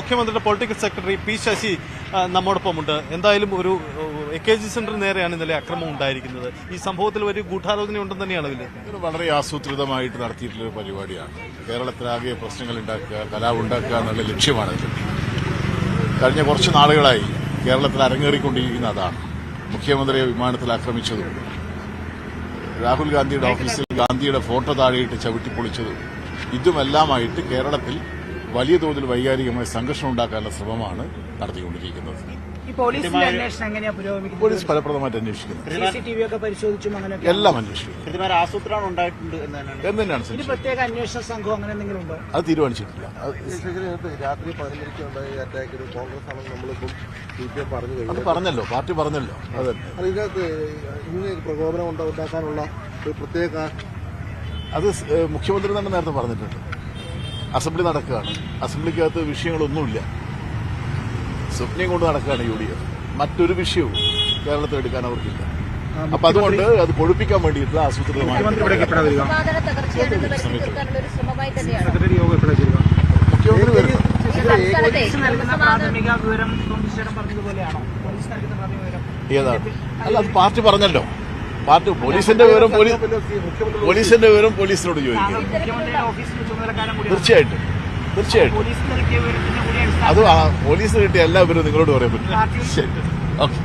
മുഖ്യമന്ത്രിയുടെ political secretary P Sasi നമ്മോടൊപ്പമുണ്ട്. എന്തായാലും ഒരു എ കെ ജി സെന്റർ നേരെയാണ് ഇന്നലെ അക്രമം ഉണ്ടായിരിക്കുന്നത്. ഈ സംഭവത്തിൽ ഒരു ഗൂഢാലോചന ഉണ്ടെന്ന് തന്നെയാണ് ഇതിൽ വളരെ ആസൂത്രിതമായിട്ട് നടത്തിയിട്ടുള്ള ഒരു പരിപാടിയാണ്. കേരളത്തിലാകെ പ്രശ്നങ്ങൾ ഉണ്ടാക്കുക കലാപം ഉണ്ടാക്കുക എന്നുള്ള ലക്ഷ്യമാണ് കഴിഞ്ഞ കുറച്ച് നാളുകളായി കേരളത്തിൽ അരങ്ങേറിക്കൊണ്ടിരിക്കുന്ന അതാണ്. മുഖ്യമന്ത്രിയെ വിമാനത്തിൽ ആക്രമിച്ചതും രാഹുൽ ഗാന്ധിയുടെ ഓഫീസിൽ ഗാന്ധിയുടെ ഫോട്ടോ താഴെയിട്ട് ചവിട്ടിപ്പൊളിച്ചതും ഇതുമെല്ലാമായിട്ട് കേരളത്തിൽ വലിയ തോതിൽ വൈകാരികമായ സംഘർഷം ഉണ്ടാക്കാനുള്ള ശ്രമമാണ് നടത്തിക്കൊണ്ടിരിക്കുന്നത്. ഈ പോലീസിന്റെ അന്വേഷണം എങ്ങനെയാ പുരോഗമിക്കുന്നത്? പോലീസ് ഫലപ്രദമായിട്ട് അന്വേഷിക്കുന്നു. എല്ലാം അന്വേഷിക്കുന്നു. എന്ന് തന്നെയാണ്. പ്രത്യേക അന്വേഷണ സംഘം അങ്ങനെ എന്തെങ്കിലും ഉണ്ടോ? അത് തീരുമാനിച്ചിട്ടില്ല. രാത്രി പതിനൊന്നരയ്ക്ക് ഉണ്ടായ അറ്റാക്ക് ഒരു കോൺഗ്രസ് ആണെന്ന് നമ്മളിപ്പം സി പി എം പറഞ്ഞു അത് കഴിഞ്ഞു പറഞ്ഞല്ലോ പാർട്ടി പറഞ്ഞല്ലോ. അതെ ഇതിനകത്ത് പ്രകോപനം ഉണ്ടാ- ഉണ്ടാക്കാനുള്ള ഒരു പ്രത്യേക അത് മുഖ്യമന്ത്രി തന്നെ നേരത്തെ പറഞ്ഞിട്ടുണ്ട്. അസംബ്ലി നടക്കുകയാണ് അസംബ്ലിക്കകത്ത് വിഷയങ്ങളൊന്നുമില്ല സ്വപ്നം കൊണ്ട് നടക്കുകയാണ് യു ഡി എഫ് മറ്റൊരു വിഷയവും കേരളത്തിൽ എടുക്കാൻ അവർക്കില്ല അപ്പൊ അതുകൊണ്ട് അത് പൊഴിപ്പിക്കാൻ വേണ്ടിയിട്ടുള്ള ആസൂത്രിതമായ മുഖ്യമന്ത്രി ഏതാണ് അല്ല അത് പാർട്ടി പറഞ്ഞല്ലോ പാർട്ടി പോലീസിന്റെ വിവരം പോലീസ് പോലീസിന്റെ വിവരം പോലീസിനോട് ചോദിക്കും. തീർച്ചയായിട്ടും. തീർച്ചയായിട്ടും. അത് പോലീസിന് പോലീസ് കിട്ടിയ എല്ലാ വിവരവും നിങ്ങളോട് പറയാൻ പറ്റും. ശരി. ഓക്കെ.